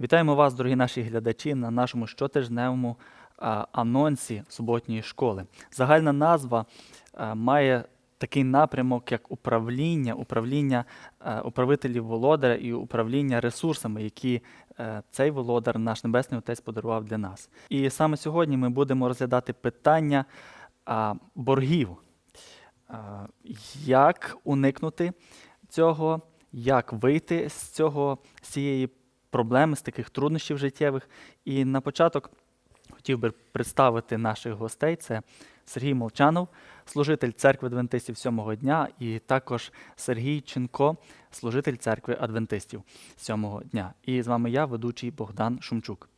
Вітаємо вас, дорогі наші глядачі, на нашому щотижневому анонсі суботньої школи. Загальна назва має такий напрямок, як управління, управління управителів володаря і управління ресурсами, які е, цей володар, наш Небесний Отець, подарував для нас. І саме сьогодні ми будемо розглядати питання боргів. Як уникнути цього, як вийти з цього, з цієї проблеми, з таких труднощів життєвих. І на початок хотів би представити наших гостей. Це Сергій Молчанов, служитель церкви адвентистів сьомого дня, і також Сергій Ченко, служитель церкви адвентистів сьомого дня. І з вами я, ведучий Богдан Шумчук.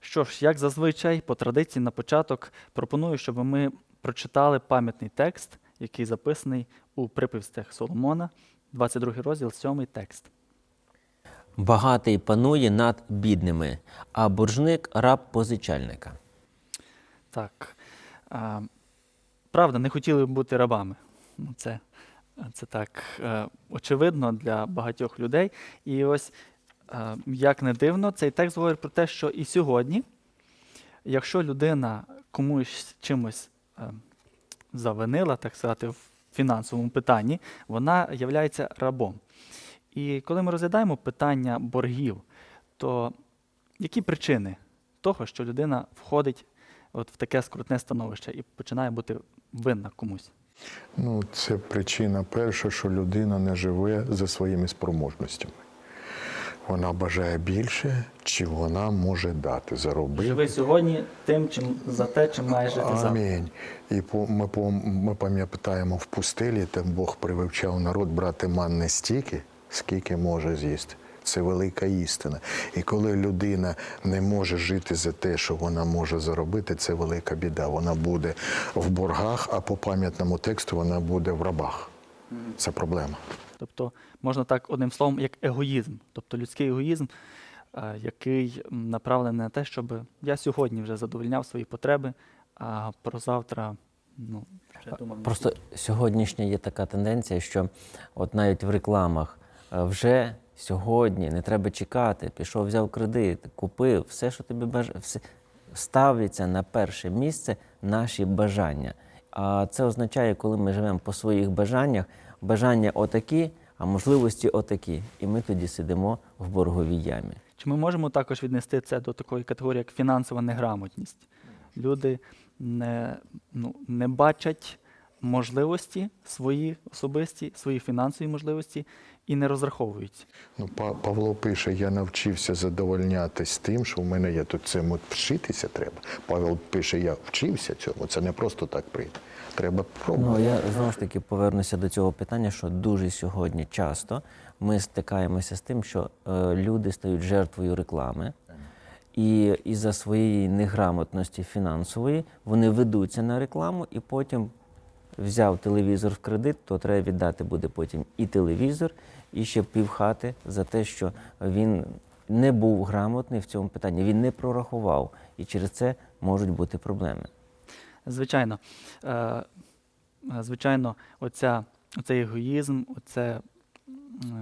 Що ж, як зазвичай, по традиції на початок пропоную, щоб ми прочитали пам'ятний текст, який записаний у припівстях Соломона, 22 розділ, 7 текст. Багатий панує над бідними, а боржник раб позичальника. Так. Правда, не хотіли б бути рабами. Це, це так е, очевидно для багатьох людей. І ось, е, як не дивно, цей текст говорить про те, що і сьогодні, якщо людина комусь чимось е, завинила, так сказати, в фінансовому питанні, вона є рабом. І коли ми розглядаємо питання боргів, то які причини того, що людина входить от в таке скрутне становище і починає бути винна комусь? Ну, це причина перша, що людина не живе за своїми спроможностями. Вона бажає більше, чи вона може дати, заробити. Живи сьогодні тим, чим за те, чим має жити завтра. Амінь. І по- ми, по- ми пам'ятаємо в пустелі, там Бог прививчав народ брати манни стільки, скільки може з'їсти. Це велика істина. І коли людина не може жити за те, що вона може заробити, це велика біда. Вона буде в боргах, а по пам'ятному тексту вона буде в рабах. Це проблема. Тобто, можна так одним словом, як егоїзм, тобто людський егоїзм, е, який направлений на те, щоб я сьогодні вже задовольняв свої потреби, а про завтра ну, вже думав. Просто сьогоднішня є така тенденція, що от навіть в рекламах вже сьогодні не треба чекати, пішов, взяв кредит, купив, все, що тобі бажає, все ставляться на перше місце наші бажання. А це означає, коли ми живемо по своїх бажаннях, бажання отакі, а можливості отакі. І ми тоді сидимо в борговій ямі. Чи ми можемо також віднести це до такої категорії, як фінансова неграмотність? Люди не, ну, не бачать можливості свої особисті, свої фінансові можливості і не розраховують. Ну, Па- Павло пише: я навчився задовольнятись тим, що в мене є тут цим от вчитися треба. Павло пише, я вчився цьому. Це не просто так прийде. Треба Ну, я знову ж таки повернуся до цього питання, що дуже сьогодні часто ми стикаємося з тим, що е, люди стають жертвою реклами, і із-за своєї неграмотності фінансової вони ведуться на рекламу, і потім взяв телевізор в кредит, то треба віддати буде потім і телевізор, і ще півхати за те, що він не був грамотний в цьому питанні, він не прорахував, і через це можуть бути проблеми. Звичайно, е, звичайно, оця, оцей егоїзм, оце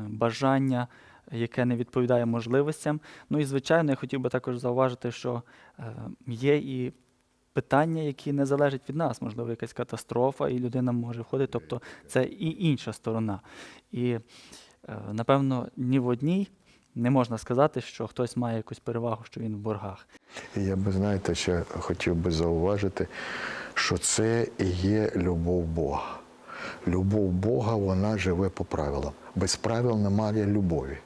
бажання, яке не відповідає можливостям. Ну і звичайно, я хотів би також зауважити, що е, є і питання, які не залежать від нас, можливо, якась катастрофа, і людина може входити. Тобто це і інша сторона. І е, напевно, ні в одній не можна сказати, що хтось має якусь перевагу, що він в боргах. Я би, знаєте, ще хотів би зауважити, що це і є любов Бога. Любов Бога, вона живе по правилам. Без правил немає любові.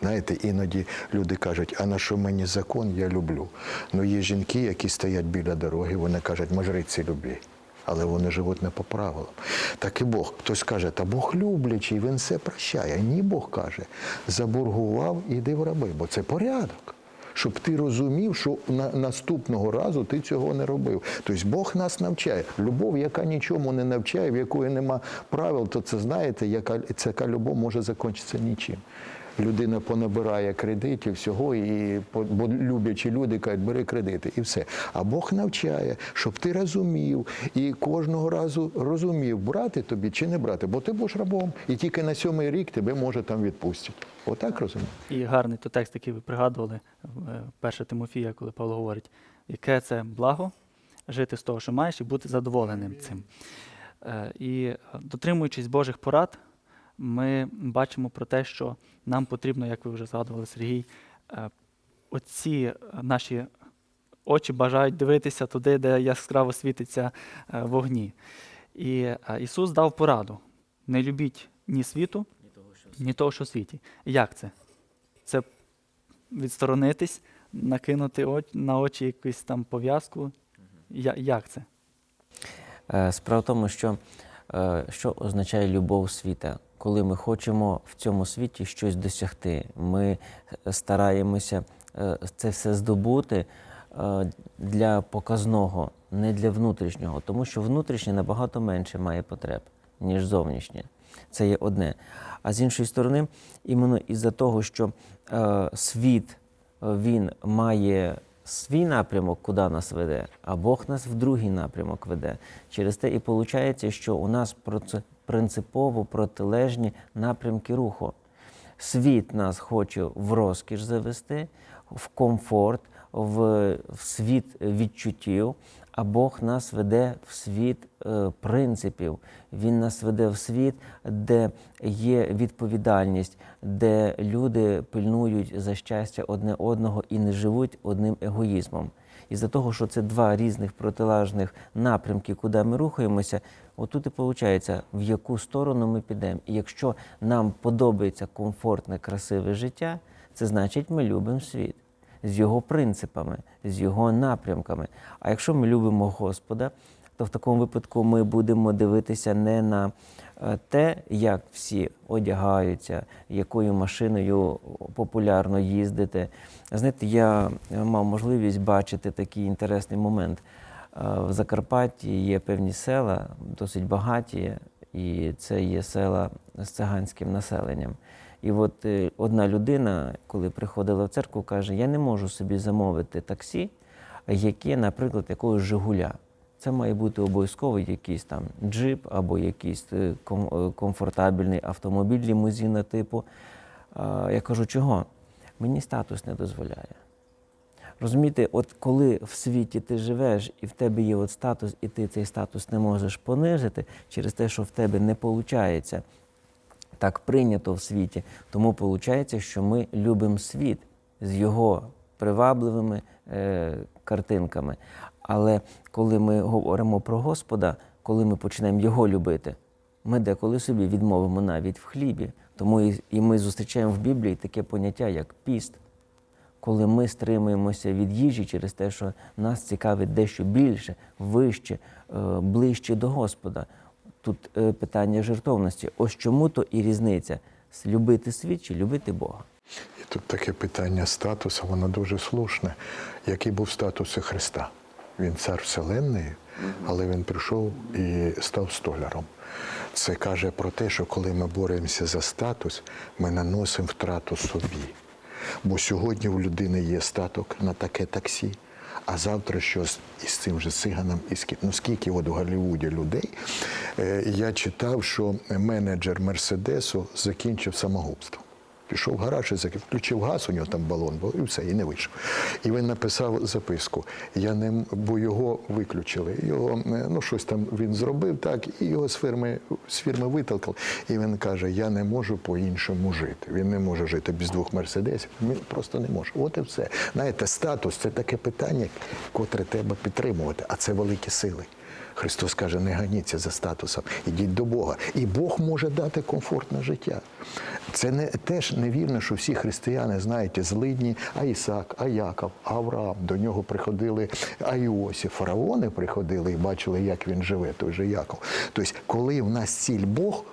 Знаєте, іноді люди кажуть, а на що мені закон, я люблю. Ну є жінки, які стоять біля дороги, вони кажуть, ми жриці любві. Але вони живуть не по правилам. Так і Бог. Хтось каже, та Бог люблячий, він все прощає. Ні, Бог каже, заборгував, іди в раби, бо це порядок. Щоб ти розумів, що на наступного разу ти цього не робив. Тобто Бог нас навчає. Любов, яка нічому не навчає, в якої нема правил, то це знаєте, яка ця любов може закінчитися нічим. Людина понабирає кредитів всього, і бо люблячі люди кажуть, бери кредити, і все. А Бог навчає, щоб ти розумів і кожного разу розумів, брати тобі чи не брати, бо ти будеш рабом, і тільки на сьомий рік тебе може там відпустять. Отак розумію. І гарний то текст, який ви пригадували, е, перше Тимофія, коли Павло говорить, яке це благо жити з того, що маєш, і бути задоволеним цим. Е, І е, дотримуючись Божих порад, ми бачимо про те, що нам потрібно, як ви вже згадували, Сергій, е, оці е, наші очі бажають дивитися туди, де яскраво світиться е, вогні. І Ісус дав пораду: не любіть ні світу, ні того, що в світі. Як це? Це відсторонитись, накинути на очі якусь там пов'язку. Як це? Справа в тому, що що означає любов світа? Коли ми хочемо в цьому світі щось досягти, ми е, стараємося е, це все здобути е, для показного, не для внутрішнього, тому що внутрішнє набагато менше має потреб, ніж зовнішнє. Це є одне. А з іншої сторони, іменно із-за того, що світ він має свій напрямок, куди нас веде, а Бог нас в другий напрямок веде. Через те і виходить, що у нас принципово протилежні напрямки руху. Світ нас хоче в розкіш завести, в комфорт, в, світ відчуттів, а Бог нас веде в світ е, принципів. Він нас веде в світ, де є відповідальність, де люди пильнують за щастя одне одного і не живуть одним егоїзмом. Із-за того, що це два різних протилежних напрямки, куди ми рухаємося, отут і виходить, в яку сторону ми підемо. І якщо нам подобається комфортне, красиве життя, це значить, ми любимо світ з його принципами, з його напрямками. А якщо ми любимо Господа, то в такому випадку ми будемо дивитися не на е, те, як всі одягаються, якою машиною популярно їздити. Знаєте, я е, мав можливість бачити такий інтересний момент. Е, В Закарпатті є певні села, досить багаті, і це є села з циганським населенням. І от е, одна людина, коли приходила в церкву, каже: Я не можу собі замовити таксі, яке, наприклад, якогось Жигуля. Це має бути обов'язково якийсь там джип або якийсь е, ком- комфортабельний автомобіль лімузина типу. Я кажу, чого? Мені статус не дозволяє. Розумієте, от коли в світі ти живеш і в тебе є от статус, і ти цей статус не можеш понизити через те, що в тебе не виходить так прийнято в світі. Тому виходить, що ми любимо світ з його привабливими е, картинками. Але коли ми говоримо про Господа, коли ми почнемо його любити, ми деколи собі відмовимо навіть в хлібі. Тому і, і ми зустрічаємо в Біблії таке поняття, як піст коли ми стримуємося від їжі через те, що нас цікавить дещо більше, вище, е, ближче до Господа. Тут е, питання жертовності. Ось чому то і різниця любити світ чи любити Бога. І тут таке питання статусу, воно дуже слушне. Який був статус Христа? Він цар Вселенної, але він прийшов і став столяром. Це каже про те, що коли ми боремося за статус, ми наносимо втрату собі. Бо сьогодні у людини є статок на таке таксі, а завтра щось із цим же циганом і скільки, ну скільки от у Голлівуді людей. Е, я читав, що менеджер Мерседесу закінчив самогубство. Пішов в гараж і включив газ, у нього там балон був, і все, і не вийшов. І він написав записку. Я не бо його виключили. Його ну щось там він зробив так, і його з фірми з фірми витолкали. І він каже: Я не можу по-іншому жити. Він не може жити без двох мерседесів. Він просто не може. От і все. Знаєте, статус це таке питання, котре треба підтримувати, а це великі сили. Христос каже, не ганіться за статусом, ідіть до Бога. І Бог може дати комфортне життя. Це не теж невірно, що всі християни, знаєте, злидні, а Ісак, а Яков, а Авраам. До нього приходили, а Іосиф, фараони приходили і бачили, як він живе, той же Яков. Тобто, коли в нас ціль Бог.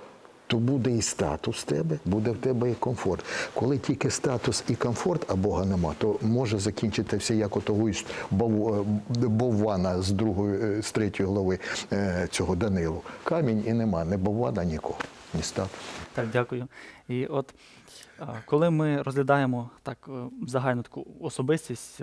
То буде і статус в тебе, буде в тебе і комфорт. Коли тільки статус і комфорт, а Бога нема, то може закінчити все як у того із Бов- е, Боввана з другої, е, з третьої глави е, цього Данилу. Камінь і нема, не Боввана нікого. ні статус. Так, дякую. І от коли ми розглядаємо так загальну таку особистість,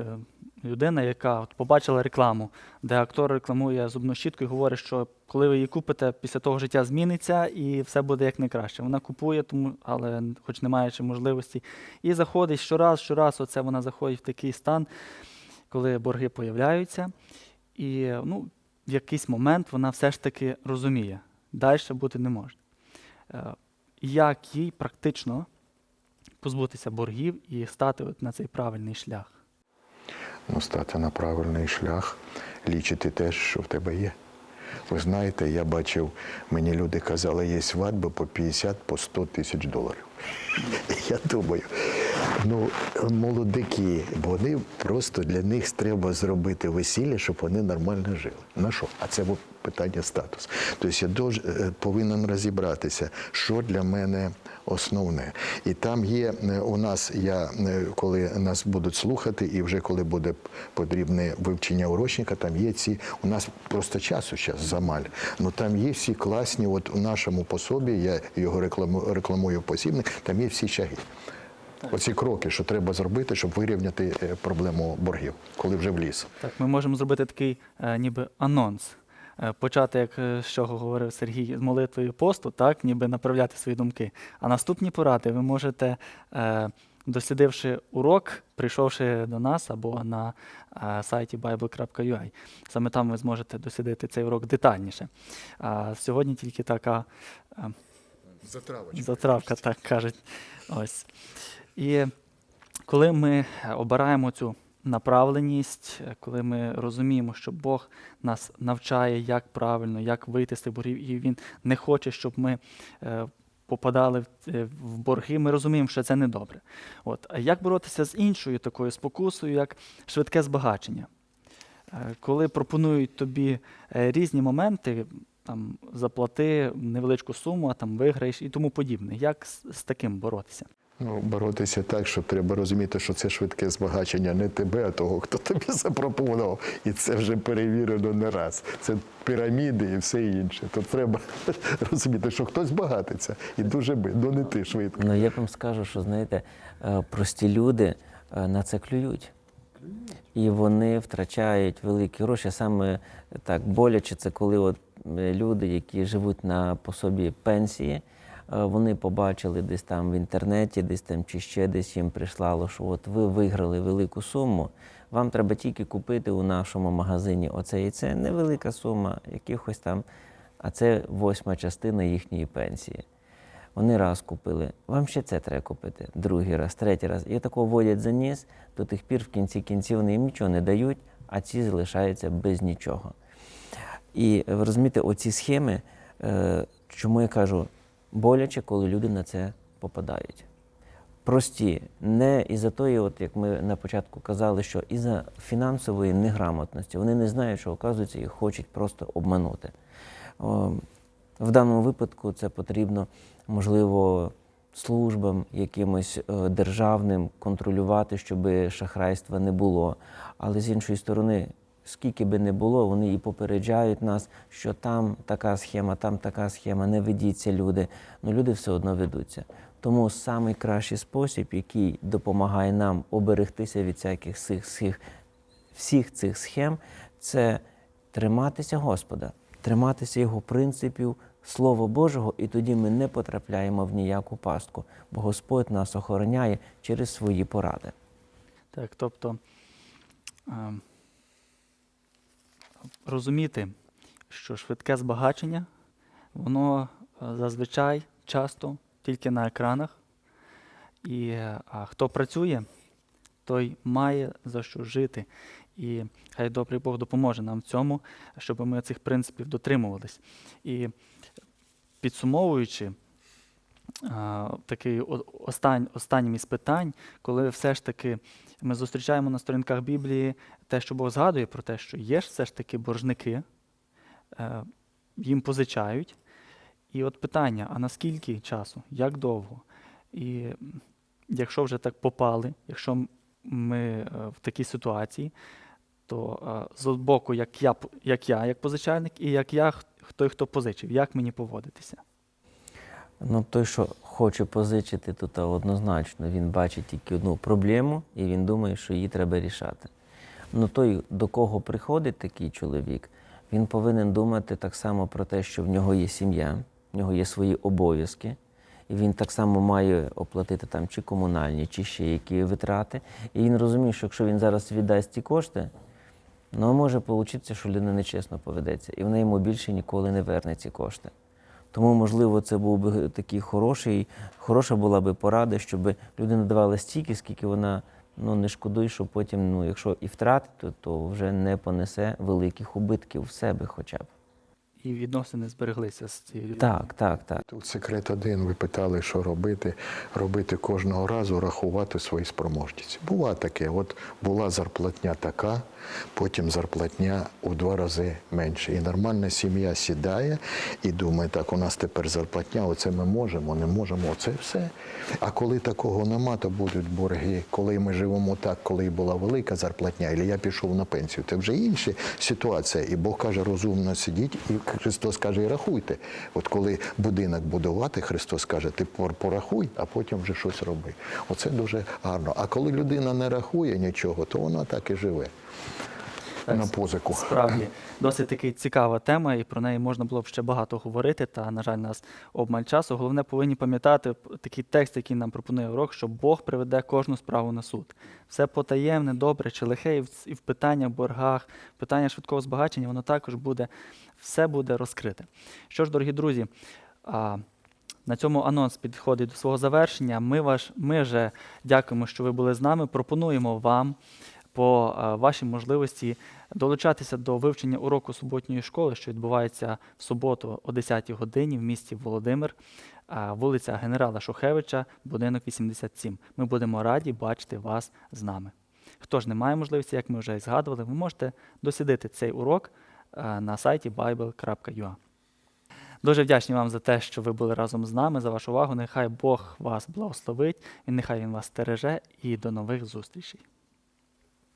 людина, яка от побачила рекламу, де актор рекламує зубну щітку і говорить, що коли ви її купите, після того життя зміниться і все буде як найкраще. Вона купує, тому, але хоч не маючи можливості, і заходить щораз, щораз, оце вона заходить в такий стан, коли борги появляються, і ну, в якийсь момент вона все ж таки розуміє, далі бути не може. Е, як їй практично позбутися боргів і стати от на цей правильний шлях. Ну, стати на правильний шлях, лічити те, що в тебе є. Ви знаєте, я бачив, мені люди казали, є свадьби по 50, по 100 тисяч доларів. Я думаю, ну, молодики, вони просто для них треба зробити весілля, щоб вони нормально жили. На що? А це питання статусу. Тобто я дуже, е, повинен розібратися, що для мене основне. І там є е, у нас, я е, коли нас будуть слухати, і вже коли буде потрібне вивчення урочника, там є ці. У нас просто часу зараз замаль. Ну там є всі класні. От у нашому пособі, я його рекламу, рекламую посібник, там є всі шаги. Оці кроки, що треба зробити, щоб вирівняти е, проблему боргів, коли вже вліз. Так, ми можемо зробити такий е, ніби анонс. Е, Почати, як з чого говорив Сергій, з молитвою посту, так, ніби направляти свої думки. А наступні поради ви можете, е, дослідивши урок, прийшовши до нас або на е, сайті bible.ua. Саме там ви зможете дослідити цей урок детальніше. А сьогодні тільки така е, Затравка, так кажуть. Ось. І коли ми обираємо цю направленість, коли ми розуміємо, що Бог нас навчає, як правильно, як вийти з цих боргів, і Він не хоче, щоб ми е, попадали в, е, борги, ми розуміємо, що це недобре. От. А як боротися з іншою такою спокусою, як швидке збагачення? Е, Коли пропонують тобі різні моменти, там заплати невеличку суму, а там виграєш і тому подібне. Як з таким боротися? Ну, боротися так, що треба розуміти, що це швидке збагачення не тебе, а того, хто тобі запропонував. І це вже перевірено не раз. Це піраміди і все інше. То треба розуміти, що хтось багатиться і дуже би, ну не ти швидко. Ну я вам скажу, що знаєте, е, прості люди е, на це клюють. І вони втрачають великі гроші. Саме так боляче, це коли от е, люди, які живуть на пособі пенсії, е, вони побачили десь там в інтернеті, десь там чи ще десь їм прислало, що от ви виграли велику суму. Вам треба тільки купити у нашому магазині оце і це. Невелика сума, якихось там, а це восьма частина їхньої пенсії. Вони раз купили, вам ще це треба купити, другий раз, третій раз. І такого водять за ніс до тих пір, в кінці кінців вони їм нічого не дають, а ці залишаються без нічого. І ви розумієте, оці схеми, е, чому я кажу, боляче, коли люди на це попадають. Прості, не із-за тої, от як ми на початку казали, що із-за фінансової неграмотності вони не знають, що оказується, їх хочуть просто обманути. О, в даному випадку це потрібно, можливо, службам якимось е, державним контролювати, щоб шахрайства не було. Але з іншої сторони, скільки би не було, вони і попереджають нас, що там така схема, там така схема, не ведіться люди. Ну люди все одно ведуться. Тому найкращий спосіб, який допомагає нам оберегтися від всяких цих, всіх, всіх цих схем, це триматися Господа, триматися Його принципів, Слова Божого, і тоді ми не потрапляємо в ніяку пастку, бо Господь нас охороняє через свої поради. Так, тобто е, розуміти, що швидке збагачення, воно е, зазвичай часто тільки на екранах. І е, а хто працює, той має за що жити. І хай добрий Бог допоможе нам в цьому, щоб ми цих принципів дотримувались. І підсумовуючи, такий остань, останнім із питань, коли все ж таки ми зустрічаємо на сторінках Біблії те, що Бог згадує про те, що є ж все ж таки боржники, е, їм позичають. І от питання: а наскільки часу, як довго? І якщо вже так попали, якщо ми е, в такій ситуації, то е, з боку, як я, як я, як позичальник, і як я, той, хто позичив, як мені поводитися? Ну, той, що хоче позичити, то та однозначно він бачить тільки одну проблему і він думає, що її треба рішати. Ну той, до кого приходить такий чоловік, він повинен думати так само про те, що в нього є сім'я, в нього є свої обов'язки, і він так само має оплатити там чи комунальні, чи ще які витрати. І він розуміє, що якщо він зараз віддасть ці кошти, ну може вийти, що людина нечесно поведеться, і вона йому більше ніколи не верне ці кошти. Тому, можливо, це був би такий хороший, хороша була би порада, щоб людина давала стільки, скільки вона ну, не шкодує, що потім, ну, якщо і втратить, то, то вже не понесе великих убитків в себе хоча б. І відносини збереглися з цією людиною. Так, так, так. Тут секрет один. Ви питали, що робити. Робити кожного разу, рахувати свої спроможності. Бува таке. От була зарплатня така, потім зарплатня у два рази менше. І нормальна сім'я сідає і думає, так, у нас тепер зарплатня, оце ми можемо, не можемо, оце все. А коли такого нема, то будуть борги. Коли ми живемо так, коли була велика зарплатня, і я пішов на пенсію, це вже інша ситуація. І Бог каже, розумно сидіть, і Христос каже, і рахуйте. От коли будинок будувати, Христос каже, ти порахуй, а потім вже щось роби. Оце дуже гарно. А коли людина не рахує нічого, то вона так і живе. На позику. Справді, досить таки цікава тема, і про неї можна було б ще багато говорити. Та, на жаль, нас обмаль часу. Головне, повинні пам'ятати такий текст, який нам пропонує урок, що Бог приведе кожну справу на суд. Все потаємне, добре чи лихе, і в, ц- і в питаннях, боргах, питання швидкого збагачення, воно також буде, все буде розкрите. Що ж, дорогі друзі, на цьому анонс підходить до свого завершення. Ми, ваш, ми вже дякуємо, що ви були з нами. Пропонуємо вам по вашій можливості долучатися до вивчення уроку суботньої школи, що відбувається в суботу о 10-й годині в місті Володимир, вулиця Генерала Шухевича, будинок 87. Ми будемо раді бачити вас з нами. Хто ж не має можливості, як ми вже згадували, ви можете дослідити цей урок на сайті bible.ua. Дуже вдячні вам за те, що ви були разом з нами, за вашу увагу. Нехай Бог вас благословить, і нехай Він вас стереже, і до нових зустрічей.